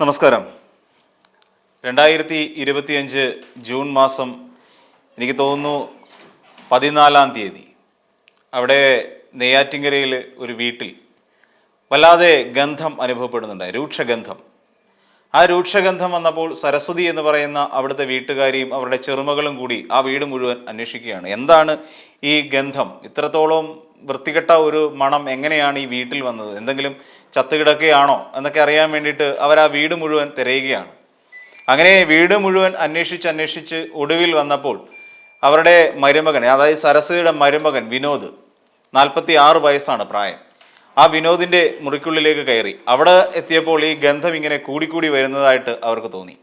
നമസ്കാരം. രണ്ടായിരത്തി ഇരുപത്തിയഞ്ച് ജൂൺ മാസം എനിക്ക് തോന്നുന്നു പതിനാലാം തീയതി. അവിടെ നെയ്യാറ്റിങ്കരയിൽ ഒരു വീട്ടിൽ വല്ലാതെ ഗന്ധം അനുഭവപ്പെടുന്നുണ്ട് രൂക്ഷഗന്ധം. ആ രൂക്ഷഗന്ധം വന്നപ്പോൾ സരസ്വതി എന്ന് പറയുന്ന അവിടുത്തെ വീട്ടുകാരിയും അവരുടെ ചെറുമകളും കൂടി ആ വീട് മുഴുവൻ അന്വേഷിക്കുകയാണ്. എന്താണ് ഈ ഗന്ധം? ഇത്രത്തോളം വൃത്തികെട്ട ഒരു മണം എങ്ങനെയാണ് ഈ വീട്ടിൽ വന്നത്? എന്തെങ്കിലും ചത്തുകിടക്കുകയാണോ എന്നൊക്കെ അറിയാൻ വേണ്ടിയിട്ട് അവർ ആ വീട് മുഴുവൻ തിരയുകയാണ്. അങ്ങനെ വീട് മുഴുവൻ അന്വേഷിച്ച് അന്വേഷിച്ച് ഒടുവിൽ വന്നപ്പോൾ അവരുടെ മരുമകൻ അതായത് സരസ്വതിയുടെ മരുമകൻ വിനോദ് നാൽപ്പത്തി ആറ് വയസ്സാണ് പ്രായം. ആ വിനോദിന്റെ മുറിക്കുള്ളിലേക്ക് കയറി. അവിടെ എത്തിയപ്പോൾ ഈ ഗന്ധം ഇങ്ങനെ കൂടിക്കൂടി വരുന്നതായിട്ട് അവർക്ക് തോന്നി.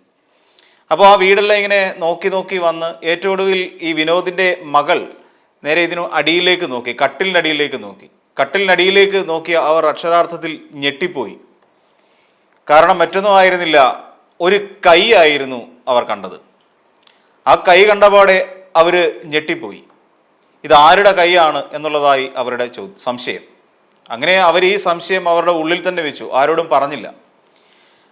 അപ്പോൾ ആ വീടെല്ലാം ഇങ്ങനെ നോക്കി നോക്കി വന്ന് ഏറ്റവും ഒടുവിൽ ഈ വിനോദിന്റെ മകൾ നേരെ ഇതിനു അടിയിലേക്ക് നോക്കി കട്ടിലിന്റെ അടിയിലേക്ക് നോക്കി. കട്ടിലിന്റെ നോക്കിയ നോക്കി അവർ അക്ഷരാർത്ഥത്തിൽ ഞെട്ടിപ്പോയി. കാരണം മറ്റൊന്നും ആയിരുന്നില്ല ഒരു കൈ ആയിരുന്നു അവർ കണ്ടത്. ആ കൈ കണ്ടപാടെ അവർ ഞെട്ടിപ്പോയി. ഇത് ആരുടെ കൈയാണ് എന്നുള്ളതായി അവരുടെ സംശയം. അങ്ങനെ അവർ ഈ സംശയം അവരുടെ ഉള്ളിൽ തന്നെ വെച്ചു ആരോടും പറഞ്ഞില്ല.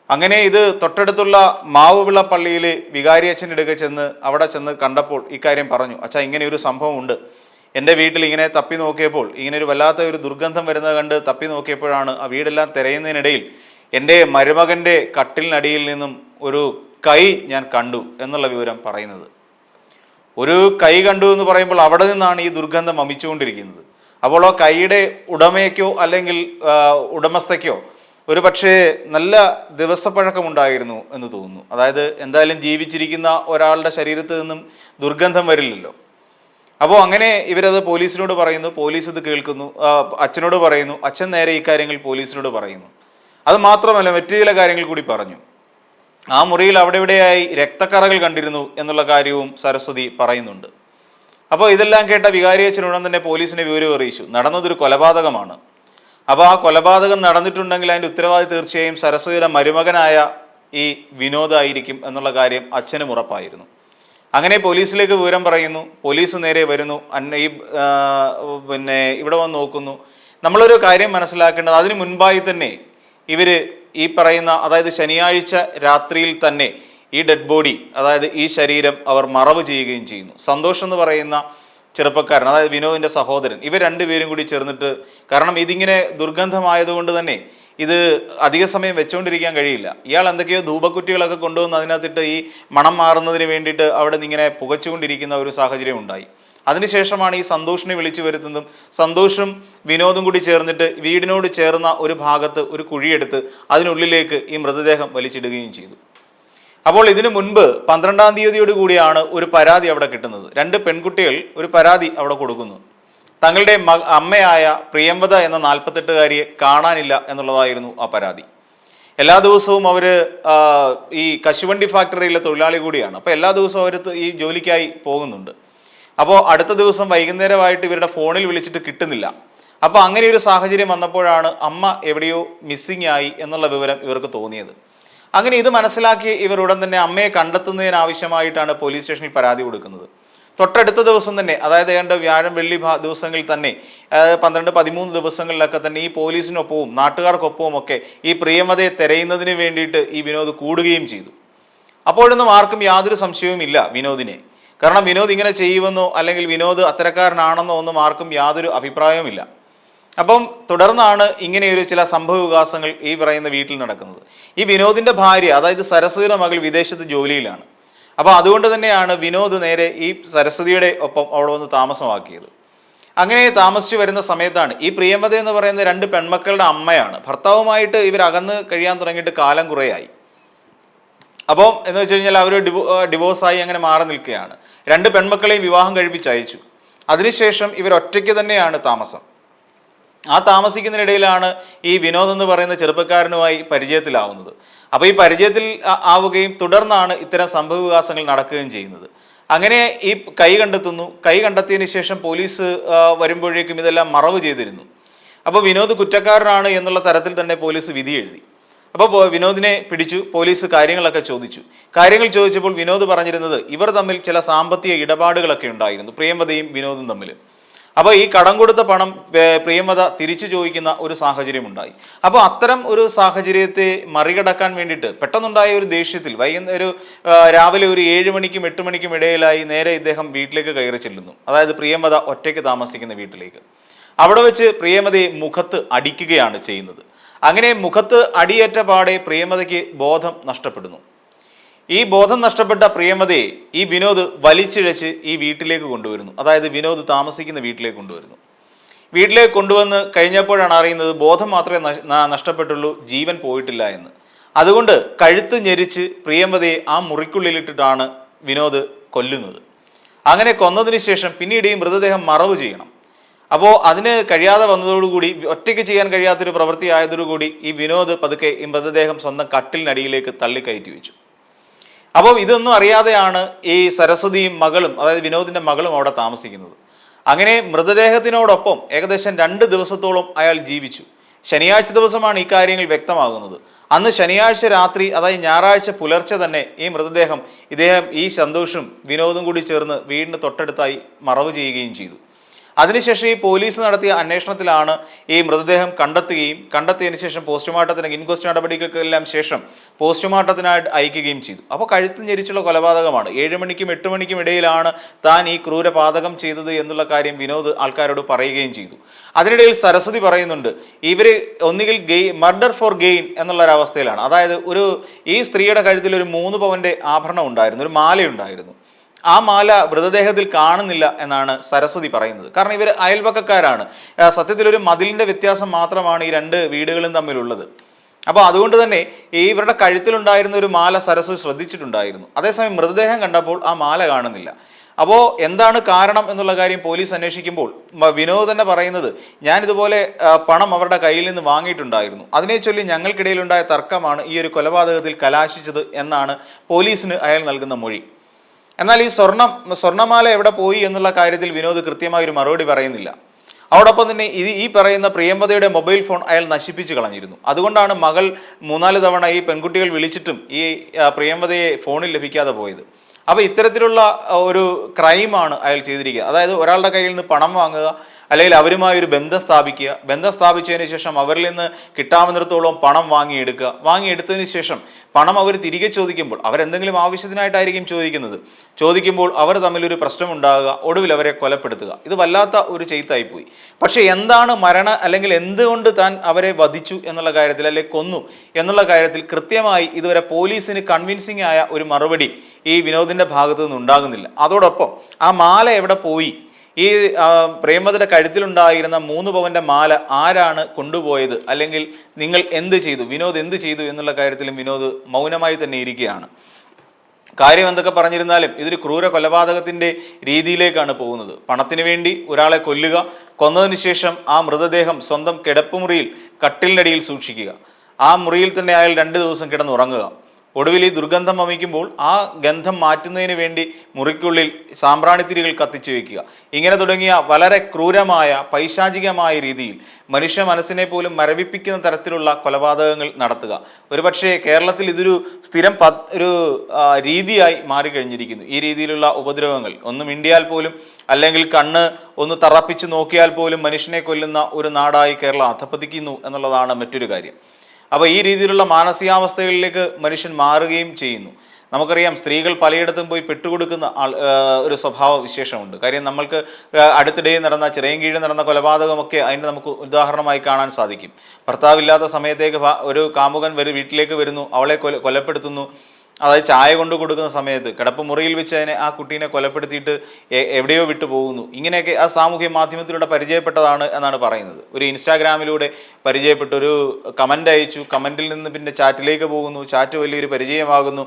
അങ്ങനെ ഇത് തൊട്ടടുത്തുള്ള മാവുവിള പള്ളിയിൽ വികാരി അച്ഛന്റെ അടുക്ക ചെന്ന് അവിടെ ചെന്ന് കണ്ടപ്പോൾ ഇക്കാര്യം പറഞ്ഞു അച്ഛാ ഇങ്ങനെ ഒരു സംഭവം ഉണ്ട് എന്റെ വീട്ടിൽ ഇങ്ങനെ തപ്പി നോക്കിയപ്പോൾ ഇങ്ങനെ ഒരു വല്ലാത്ത ഒരു ദുർഗന്ധം വരുന്നത് കണ്ട് തപ്പി നോക്കിയപ്പോഴാണ് ആ വീടെല്ലാം തിരയുന്നതിനിടയിൽ എന്റെ മരുമകന്റെ കട്ടിലിനടിയിൽ നിന്നും ഒരു കൈ ഞാൻ കണ്ടു എന്നുള്ള വിവരം പറയുന്നത്. ഒരു കൈ കണ്ടു എന്ന് പറയുമ്പോൾ അവിടെ നിന്നാണ് ഈ ദുർഗന്ധം അമിച്ചുകൊണ്ടിരിക്കുന്നത്. അപ്പോൾ ആ കൈയുടെ ഉടമയ്ക്കോ അല്ലെങ്കിൽ ഉടമസ്ഥയ്ക്കോ ഒരു പക്ഷേ നല്ല ദിവസപ്പഴക്കമുണ്ടായിരുന്നു എന്ന് തോന്നുന്നു. അതായത് എന്തായാലും ജീവിച്ചിരിക്കുന്ന ഒരാളുടെ ശരീരത്തിൽ നിന്നും ദുർഗന്ധം വരില്ലല്ലോ. അപ്പോൾ അങ്ങനെ ഇവരത് പോലീസിനോട് പറയുന്നു പോലീസ് ഇത് കേൾക്കുന്നു അച്ഛനോട് പറയുന്നു അച്ഛൻ നേരെ ഈ കാര്യങ്ങൾ പോലീസിനോട് പറയുന്നു. അത് മാത്രമല്ല മറ്റു ചില കാര്യങ്ങൾ കൂടി പറഞ്ഞു. ആ മുറിയിൽ അവിടെ ഇവിടെയായി രക്തക്കറകൾ കണ്ടിരുന്നു എന്നുള്ള കാര്യവും സരസ്വതി പറയുന്നുണ്ട്. അപ്പോൾ ഇതെല്ലാം കേട്ട വികാരി അച്ഛൻ ഉടൻ തന്നെ പോലീസിനെ വിവരം അറിയിച്ചു. നടന്നതൊരു കൊലപാതകമാണ്. അപ്പോൾ ആ കൊലപാതകം നടന്നിട്ടുണ്ടെങ്കിൽ അതിന്റെ ഉത്തരവാദി തീർച്ചയായും സരസ്വതിയുടെ മരുമകനായ ഈ വിനോദായിരിക്കും എന്നുള്ള കാര്യം അച്ഛനും ഉറപ്പായിരുന്നു. അങ്ങനെ പോലീസിലേക്ക് വിവരം പറയുന്നു. പോലീസ് നേരെ വരുന്നു. ഈ പിന്നെ ഇവിടെ വന്ന് നോക്കുന്നു. നമ്മളൊരു കാര്യം മനസ്സിലാക്കേണ്ടത് അതിന് മുൻപായി തന്നെ ഇവർ ഈ പറയുന്ന അതായത് ശനിയാഴ്ച രാത്രിയിൽ തന്നെ ഈ ഡെഡ് ബോഡി അതായത് ഈ ശരീരം അവർ മറവ് ചെയ്യുകയും ചെയ്യുന്നു. സന്തോഷം എന്ന് പറയുന്ന ചെറുപ്പക്കാരൻ അതായത് വിനോദിന്റെ സഹോദരൻ ഇവർ രണ്ടുപേരും കൂടി ചേർന്നിട്ട് കാരണം ഇതിങ്ങനെ ദുർഗന്ധമായതുകൊണ്ട് തന്നെ ഇത് അധിക സമയം വെച്ചുകൊണ്ടിരിക്കാൻ കഴിയില്ല. ഇയാൾ എന്തൊക്കെയോ ധൂപക്കുറ്റികളൊക്കെ കൊണ്ടുവന്ന് അതിനകത്തിട്ട് ഈ മണം മാറുന്നതിന് വേണ്ടിയിട്ട് അവിടെ നിന്ന് ഇങ്ങനെ പുകച്ചുകൊണ്ടിരിക്കുന്ന ഒരു സാഹചര്യം ഉണ്ടായി. അതിനുശേഷമാണ് ഈ സന്തോഷിനെ വിളിച്ചു വരുത്തുന്നതും സന്തോഷും വിനോദും കൂടി ചേർന്നിട്ട് വീടിനോട് ചേർന്ന ഒരു ഭാഗത്ത് ഒരു കുഴിയെടുത്ത് അതിനുള്ളിലേക്ക് ഈ മൃതദേഹം വലിച്ചിടുകയും ചെയ്തു. അപ്പോൾ ഇതിനു മുൻപ് പന്ത്രണ്ടാം തീയതിയോട് കൂടിയാണ് ഒരു പരാതി അവിടെ കിട്ടുന്നത്. രണ്ട് പെൺകുട്ടികൾ ഒരു പരാതി അവിടെ കൊടുക്കുന്നു. തങ്ങളുടെ അമ്മയായ പ്രിയംവത എന്ന നാൽപ്പത്തെട്ടുകാരിയെ കാണാനില്ല എന്നുള്ളതായിരുന്നു ആ പരാതി. എല്ലാ ദിവസവും അവർ ഈ കശുവണ്ടി ഫാക്ടറിയിലെ തൊഴിലാളി കൂടിയാണ്. അപ്പോൾ എല്ലാ ദിവസവും അവർ ഈ ജോലിക്കായി പോകുന്നുണ്ട്. അപ്പോൾ അടുത്ത ദിവസം വൈകുന്നേരമായിട്ട് ഇവരുടെ ഫോണിൽ വിളിച്ചിട്ട് കിട്ടുന്നില്ല. അപ്പോൾ അങ്ങനെ ഒരു സാഹചര്യം വന്നപ്പോഴാണ് അമ്മ എവിടെയോ മിസ്സിംഗ് ആയി എന്നുള്ള വിവരം ഇവർക്ക് തോന്നിയത്. അങ്ങനെ ഇത് മനസ്സിലാക്കി ഇവർ ഉടൻ തന്നെ അമ്മയെ കണ്ടെത്തുന്നതിനാവശ്യമായിട്ടാണ് പോലീസ് സ്റ്റേഷനിൽ പരാതി കൊടുക്കുന്നത്. തൊട്ടടുത്ത ദിവസം തന്നെ അതായത് ഏതാണ്ട് വ്യാഴം വെള്ളി ദിവസങ്ങളിൽ തന്നെ പന്ത്രണ്ട് പതിമൂന്ന് ദിവസങ്ങളിലൊക്കെ തന്നെ ഈ പോലീസിനൊപ്പവും നാട്ടുകാർക്കൊപ്പവും ഒക്കെ ഈ പ്രിയമതയെ തെരയുന്നതിന് വേണ്ടിയിട്ട് ഈ വിനോദ് കൂടുകയും ചെയ്തു. അപ്പോഴൊന്നും ആർക്കും യാതൊരു സംശയവുമില്ല വിനോദിനെ. കാരണം വിനോദ് ഇങ്ങനെ ചെയ്യുമെന്നോ അല്ലെങ്കിൽ വിനോദ് അത്തരക്കാരനാണെന്നോ ഒന്നും ആർക്കും യാതൊരു അഭിപ്രായവുമില്ല അപ്പം തുടർന്നാണ് ഇങ്ങനെയൊരു ചില സംഭവ വികാസങ്ങൾ ഈ പറയുന്ന വീട്ടിൽ നടക്കുന്നത്. ഈ വിനോദിന്റെ ഭാര്യ അതായത് സരസ്വതിയുടെ മകൾ വിദേശത്ത് ജോലിയിലാണ്. അപ്പോൾ അതുകൊണ്ട് തന്നെയാണ് വിനോദ് നേരെ ഈ സരസ്വതിയുടെ ഒപ്പം അവിടെ വന്ന് താമസമാക്കിയത്. അങ്ങനെ താമസിച്ചു വരുന്ന സമയത്താണ് ഈ പ്രിയമത എന്ന് പറയുന്ന രണ്ട് പെൺമക്കളുടെ അമ്മയാണ്. ഭർത്താവുമായിട്ട് ഇവർ അകന്ന് കഴിയാൻ തുടങ്ങിയിട്ട് കാലം കുറേയായി. അപ്പോൾ എന്ന് വെച്ച് കഴിഞ്ഞാൽ അവർ ഡിവോ ഡിവോഴ്സായി അങ്ങനെ മാറി നിൽക്കുകയാണ്. രണ്ട് പെൺമക്കളെയും വിവാഹം കഴിപ്പിച്ച് അയച്ചു. അതിനുശേഷം ഇവർ ഒറ്റയ്ക്ക് തന്നെയാണ് താമസം. ആ താമസിക്കുന്നതിനിടയിലാണ് ഈ വിനോദ് എന്ന് പറയുന്ന ചെറുപ്പക്കാരനുമായി പരിചയത്തിലാവുന്നത്. അപ്പോൾ ഈ പരിചയത്തിൽ ആവുകയും തുടർന്നാണ് ഇത്തരം സംഭവ വികാസങ്ങൾ നടക്കുകയും ചെയ്യുന്നത്. അങ്ങനെ ഈ കൈ കണ്ടെത്തുന്നു. കൈ കണ്ടെത്തിയതിന് ശേഷം പോലീസ് വരുമ്പോഴേക്കും ഇതെല്ലാം മറവ് ചെയ്തിരുന്നു. അപ്പോൾ വിനോദ് കുറ്റക്കാരനാണ് എന്നുള്ള തരത്തിൽ തന്നെ പോലീസ് വിധി എഴുതി. അപ്പോൾ വിനോദിനെ പിടിച്ചു. പോലീസ് കാര്യങ്ങളൊക്കെ ചോദിച്ചു. കാര്യങ്ങൾ ചോദിച്ചപ്പോൾ വിനോദ് പറഞ്ഞിരുന്നത് ഇവർ തമ്മിൽ ചില സാമ്പത്തിക ഇടപാടുകളൊക്കെ ഉണ്ടായിരുന്നു. പ്രിയമതയും വിനോദും തമ്മിൽ. അപ്പോൾ ഈ കടം കൊടുത്ത പണം പ്രിയമത തിരിച്ചു ചോദിക്കുന്ന ഒരു സാഹചര്യം ഉണ്ടായി. അപ്പോൾ അത്തരം ഒരു സാഹചര്യത്തെ മറികടക്കാൻ വേണ്ടിയിട്ട് പെട്ടെന്നുണ്ടായ ഒരു ദേഷ്യത്തിൽ വൈകുന്നേരം ഒരു രാവിലെ ഒരു ഏഴ് മണിക്കും എട്ട് മണിക്കും ഇടയിലായി നേരെ ഇദ്ദേഹം വീട്ടിലേക്ക് കയറി ചെല്ലുന്നു. അതായത് പ്രിയമത ഒറ്റയ്ക്ക് താമസിക്കുന്ന വീട്ടിലേക്ക്. അവിടെ വെച്ച് പ്രിയമതയെ മുഖത്ത് അടിക്കുകയാണ് ചെയ്യുന്നത്. അങ്ങനെ മുഖത്ത് അടിയേറ്റ പാടെ പ്രിയമതയ്ക്ക് ബോധം നഷ്ടപ്പെടുന്നു. ഈ ബോധം നഷ്ടപ്പെട്ട പ്രിയമതയെ ഈ വിനോദ് വലിച്ചിഴച്ച് ഈ വീട്ടിലേക്ക് കൊണ്ടുവരുന്നു. അതായത് വിനോദ് താമസിക്കുന്ന വീട്ടിലേക്ക് കൊണ്ടുവരുന്നു. വീട്ടിലേക്ക് കൊണ്ടുവന്ന് കഴിഞ്ഞപ്പോഴാണ് അറിയുന്നത് ബോധം മാത്രമേ നഷ്- നഷ്ടപ്പെട്ടുള്ളൂ ജീവൻ പോയിട്ടില്ല എന്ന്. അതുകൊണ്ട് കഴുത്ത് ഞെരിച്ച് പ്രിയമതയെ ആ മുറിക്കുള്ളിലിട്ടിട്ടാണ് വിനോദ് കൊല്ലുന്നത്. അങ്ങനെ കൊന്നതിന് ശേഷം പിന്നീട് ഈ മൃതദേഹം മറവ് ചെയ്യണം. അപ്പോൾ അതിന് കഴിയാതെ വന്നതോടുകൂടി ഒറ്റയ്ക്ക് ചെയ്യാൻ കഴിയാത്തൊരു പ്രവൃത്തി ആയതോടുകൂടി ഈ വിനോദ് പതുക്കെ ഈ മൃതദേഹം സ്വന്തം കട്ടിലിനടിയിലേക്ക് തള്ളിക്കയറ്റി വെച്ചു. അപ്പോൾ ഇതൊന്നും അറിയാതെയാണ് ഈ സരസ്വതിയും മകളും അതായത് വിനോദിന്റെ മകളും അവിടെ താമസിക്കുന്നത്. അങ്ങനെ മൃതദേഹത്തിനോടൊപ്പം ഏകദേശം രണ്ട് ദിവസത്തോളം അയാൾ ജീവിച്ചു. ശനിയാഴ്ച ദിവസമാണ് ഈ കാര്യങ്ങൾ വ്യക്തമാകുന്നത്. അന്ന് ശനിയാഴ്ച രാത്രി അതായത് ഞായറാഴ്ച പുലർച്ചെ തന്നെ ഈ മൃതദേഹം ഇദ്ദേഹം ഈ സന്തോഷും വിനോദും കൂടി ചേർന്ന് വീടിന് തൊട്ടടുത്തായി മറവ് ചെയ്യുകയും ചെയ്തു. അതിനുശേഷം ഈ പോലീസ് നടത്തിയ അന്വേഷണത്തിലാണ് ഈ മൃതദേഹം കണ്ടെത്തുകയും കണ്ടെത്തിയതിനു ശേഷം പോസ്റ്റ്മോർട്ടത്തിന് ഇൻക്വസ്റ്റ് നടപടികൾക്കെല്ലാം ശേഷം പോസ്റ്റ്മോർട്ടത്തിനായിട്ട് അയക്കുകയും ചെയ്തു. അപ്പോൾ കഴുത്ത് ഞെരിച്ചുള്ള കൊലപാതകമാണ്. ഏഴ് മണിക്കും എട്ട് മണിക്കും ഇടയിലാണ് താൻ ഈ ക്രൂര പാതകം ചെയ്തത് എന്നുള്ള കാര്യം വിനോദ് ആൾക്കാരോട് പറയുകയും ചെയ്തു. അതിനിടയിൽ സരസ്വതി പറയുന്നുണ്ട് ഇവർ ഒന്നുകിൽ ഗെയ് മർഡർ ഫോർ ഗെയിൻ എന്നുള്ള ഒരു അവസ്ഥയിലാണ് അതായത് ഒരു ഈ സ്ത്രീയുടെ കഴുത്തിൽ ഒരു മൂന്ന് പവന്റെ ആഭരണം ഉണ്ടായിരുന്നു ഒരു മാലയുണ്ടായിരുന്നു. ആ മാല മൃതദേഹത്തിൽ കാണുന്നില്ല എന്നാണ് സരസ്വതി പറയുന്നത്. കാരണം ഇവർ അയൽവക്കക്കാരാണ്. സത്യത്തിൽ ഒരു മതിലിന്റെ വ്യത്യാസം മാത്രമാണ് ഈ രണ്ട് വീടുകളും തമ്മിലുള്ളത്. അപ്പോൾ അതുകൊണ്ട് തന്നെ ഈ ഇവരുടെ കഴുത്തിലുണ്ടായിരുന്ന ഒരു മാല സരസ്വതി ശ്രദ്ധിച്ചിട്ടുണ്ടായിരുന്നു. അതേസമയം മൃതദേഹം കണ്ടപ്പോൾ ആ മാല കാണുന്നില്ല. അപ്പോൾ എന്താണ് കാരണം എന്നുള്ള കാര്യം പോലീസ് അന്വേഷിക്കുമ്പോൾ വിനോദ് തന്നെ പറയുന്നത് ഞാൻ ഇതുപോലെ പണം അവരുടെ കയ്യിൽ നിന്ന് വാങ്ങിയിട്ടുണ്ടായിരുന്നു. അതിനെ ചൊല്ലി ഞങ്ങൾക്കിടയിലുണ്ടായ തർക്കമാണ് ഈ ഒരു കൊലപാതകത്തിൽ കലാശിച്ചത് എന്നാണ് പോലീസിന് അയാൾ നൽകുന്ന മൊഴി. എന്നാൽ ഈ സ്വർണം സ്വർണമാല എവിടെ പോയി എന്നുള്ള കാര്യത്തിൽ വിനോദ് കൃത്യമായ ഒരു മറുപടി പറയുന്നില്ല. അതോടൊപ്പം തന്നെ ഇത് ഈ പറയുന്ന പ്രിയമ്പതയുടെ മൊബൈൽ ഫോൺ അയാൾ നശിപ്പിച്ചു കളഞ്ഞിരുന്നു. അതുകൊണ്ടാണ് മകൾ മൂന്നാൽ തവണ ഈ പെൺകുട്ടികൾ വിളിച്ചിട്ടും ഈ പ്രിയമ്പതയെ ഫോണിൽ ലഭിക്കാതെ പോയത്. അപ്പോൾ ഇത്തരത്തിലുള്ള ഒരു ക്രൈമാണ് അയാൾ ചെയ്തിരിക്കുക. അതായത് ഒരാളുടെ കയ്യിൽ നിന്ന് പണം വാങ്ങുക അല്ലെങ്കിൽ അവരുമായി ഒരു ബന്ധം സ്ഥാപിക്കുക. ബന്ധം സ്ഥാപിച്ചതിന് ശേഷം അവരിൽ നിന്ന് കിട്ടാവുന്നിടത്തോളം പണം വാങ്ങിയെടുക്കുക. വാങ്ങിയെടുത്തതിന് ശേഷം പണം അവർ തിരികെ ചോദിക്കുമ്പോൾ അവരെന്തെങ്കിലും ആവശ്യത്തിനായിട്ടായിരിക്കും ചോദിക്കുന്നത്. ചോദിക്കുമ്പോൾ അവർ തമ്മിലൊരു പ്രശ്നമുണ്ടാകുക ഒടുവിൽ അവരെ കൊലപ്പെടുത്തുക. ഇത് വല്ലാത്ത ഒരു ചെയ്ത്തായിപ്പോയി പക്ഷേ എന്താണ് മരണ അല്ലെങ്കിൽ എന്തുകൊണ്ട് താൻ അവരെ വധിച്ചു എന്നുള്ള കാര്യത്തിൽ അല്ലെ കൊന്നു എന്നുള്ള കാര്യത്തിൽ കൃത്യമായി ഇതുവരെ പോലീസിന് കൺവിൻസിംഗ് ആയ ഒരു മറുപടി ഈ വിനോദിന്റെ ഭാഗത്തു നിന്ന് ഉണ്ടാകുന്നില്ല അതോടൊപ്പം ആ മാല എവിടെ പോയി? ഈ പ്രേമതിയുടെ കഴുത്തിലുണ്ടായിരുന്ന മൂന്ന് പവന്റെ മാല ആരാണ് കൊണ്ടുപോയത്? അല്ലെങ്കിൽ നിങ്ങൾ എന്ത് ചെയ്തു? വിനോദ് എന്ത് ചെയ്തു എന്നുള്ള കാര്യത്തിലും വിനോദ് മൗനമായി തന്നെ ഇരിക്കുകയാണ്. കാര്യം എന്തൊക്കെ പറഞ്ഞിരുന്നാലും ഇതൊരു ക്രൂര കൊലപാതകത്തിന്റെ രീതിയിലേക്കാണ് പോകുന്നത്. പണത്തിന് വേണ്ടി ഒരാളെ കൊല്ലുക കൊന്നതിന് ശേഷം ആ മൃതദേഹം സ്വന്തം കിടപ്പുമുറിയിൽ കട്ടിലിനടിയിൽ സൂക്ഷിക്കുക. ആ മുറിയിൽ തന്നെ അയാൾ രണ്ട് ദിവസം കിടന്നുറങ്ങുക. ഒടുവിൽ ഈ ദുർഗന്ധം വമിക്കുമ്പോൾ ആ ഗന്ധം മാറ്റുന്നതിന് വേണ്ടി മുറിക്കുള്ളിൽ സാമ്പ്രാണിത്തിരികൾ കത്തിച്ചു വയ്ക്കുക ഇങ്ങനെ തുടങ്ങിയ വളരെ ക്രൂരമായ പൈശാചികമായ രീതിയിൽ മനുഷ്യ മനസ്സിനെ പോലും മരവിപ്പിക്കുന്ന തരത്തിലുള്ള കൊലപാതകങ്ങൾ നടത്തുക. ഒരുപക്ഷെ കേരളത്തിൽ ഇതൊരു സ്ഥിരം ഒരു രീതിയായി മാറിക്കഴിഞ്ഞിരിക്കുന്നു. ഈ രീതിയിലുള്ള ഉപദ്രവങ്ങൾ ഒന്ന് മിണ്ടിയാൽ പോലും അല്ലെങ്കിൽ കണ്ണ് ഒന്ന് തറപ്പിച്ച് നോക്കിയാൽ പോലും മനുഷ്യനെ കൊല്ലുന്ന ഒരു നാടായി കേരളം അധപ്പതിക്കുന്നു എന്നുള്ളതാണ് മറ്റൊരു കാര്യം. അപ്പോൾ ഈ രീതിയിലുള്ള മാനസികാവസ്ഥകളിലേക്ക് മനുഷ്യൻ മാറുകയും ചെയ്യുന്നു. നമുക്കറിയാം സ്ത്രീകൾ പലയിടത്തും പോയി പെട്ടുകൊടുക്കുന്ന ആൾ ഒരു സ്വഭാവ വിശേഷമുണ്ട്. കാര്യം നമ്മൾക്ക് അടുത്തിടെ നടന്ന ചിറയൻകീഴിൽ നടന്ന കൊലപാതകമൊക്കെ അതിന് നമുക്ക് ഉദാഹരണമായി കാണാൻ സാധിക്കും. ഭർത്താവില്ലാത്ത സമയത്തേക്ക് ഒരു കാമുകൻ വരും വീട്ടിലേക്ക് വരുന്നു അവളെ കൊല കൊലപ്പെടുത്തുന്നു. അതായത് ചായ കൊണ്ട് കൊടുക്കുന്ന സമയത്ത് കിടപ്പ് മുറിയിൽ വെച്ച് അതിനെ ആ കുട്ടീനെ കൊലപ്പെടുത്തിയിട്ട് എവിടെയോ വിട്ടു പോകുന്നു. ഇങ്ങനെയൊക്കെ ആ സാമൂഹ്യ മാധ്യമത്തിലൂടെ പരിചയപ്പെട്ടതാണ് എന്നാണ് പറയുന്നത്. ഒരു ഇൻസ്റ്റാഗ്രാമിലൂടെ പരിചയപ്പെട്ട ഒരു കമന്റ് അയച്ചു കമന്റിൽ നിന്ന് പിന്നെ ചാറ്റിലേക്ക് പോകുന്നു ചാറ്റ് വലിയൊരു പരിചയമാകുന്നു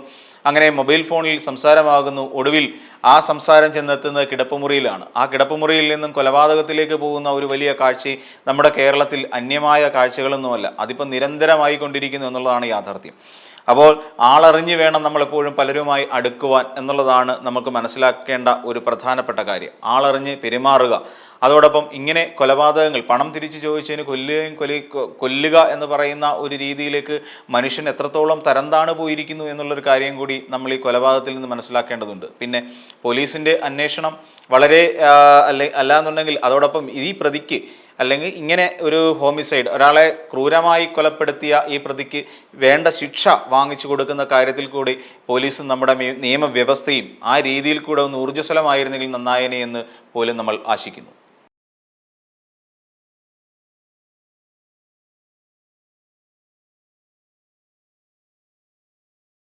അങ്ങനെ മൊബൈൽ ഫോണിൽ സംസാരമാകുന്നു ഒടുവിൽ ആ സംസാരം ചെന്നെത്തുന്നത് കിടപ്പുമുറിയിലാണ് ആ കിടപ്പുമുറിയിൽ നിന്നും കൊലപാതകത്തിലേക്ക് പോകുന്ന ഒരു വലിയ കാഴ്ച നമ്മുടെ കേരളത്തിൽ അന്യമായ കാഴ്ചകളൊന്നുമല്ല അതിപ്പോൾ നിരന്തരമായി കൊണ്ടിരിക്കുന്നു എന്നുള്ളതാണ് യാഥാർത്ഥ്യം. അപ്പോൾ ആളറിഞ്ഞ് വേണം നമ്മളെപ്പോഴും പലരുമായി അടുക്കുവാൻ എന്നുള്ളതാണ് നമുക്ക് മനസ്സിലാക്കേണ്ട ഒരു പ്രധാനപ്പെട്ട കാര്യം. ആളറിഞ്ഞ് പെരുമാറുക. അതോടൊപ്പം ഇങ്ങനെ കൊലപാതകങ്ങൾ പണം തിരിച്ചു ചോദിച്ചതിന് കൊല്ലുകയും കൊലി കൊല്ലുക എന്ന് പറയുന്ന ഒരു രീതിയിലേക്ക് മനുഷ്യൻ എത്രത്തോളം തരംതാണ് പോയിരിക്കുന്നു എന്നുള്ളൊരു കാര്യം കൂടി നമ്മൾ ഈ കൊലപാതകത്തിൽ നിന്ന് മനസ്സിലാക്കേണ്ടതുണ്ട്. പിന്നെ പോലീസിന്റെ അന്വേഷണം വളരെ അല്ല അല്ലെ അല്ലാന്നുണ്ടെങ്കിൽ അതോടൊപ്പം ഈ പ്രതിക്ക് അല്ലെങ്കിൽ ഇങ്ങനെ ഒരു ഹോമിസൈഡ് ഒരാളെ ക്രൂരമായി കൊലപ്പെടുത്തിയ ഈ പ്രതിക്ക് വേണ്ട ശിക്ഷ വാങ്ങിച്ചു കൊടുക്കുന്ന കാര്യത്തിൽ കൂടി പോലീസും നമ്മുടെ നിയമവ്യവസ്ഥയും ആ രീതിയിൽ കൂടെ ഒന്ന് ഊർജസ്വലമായിരുന്നെങ്കിൽ നന്നായനെ എന്ന് പോലും നമ്മൾ ആശിക്കുന്നു.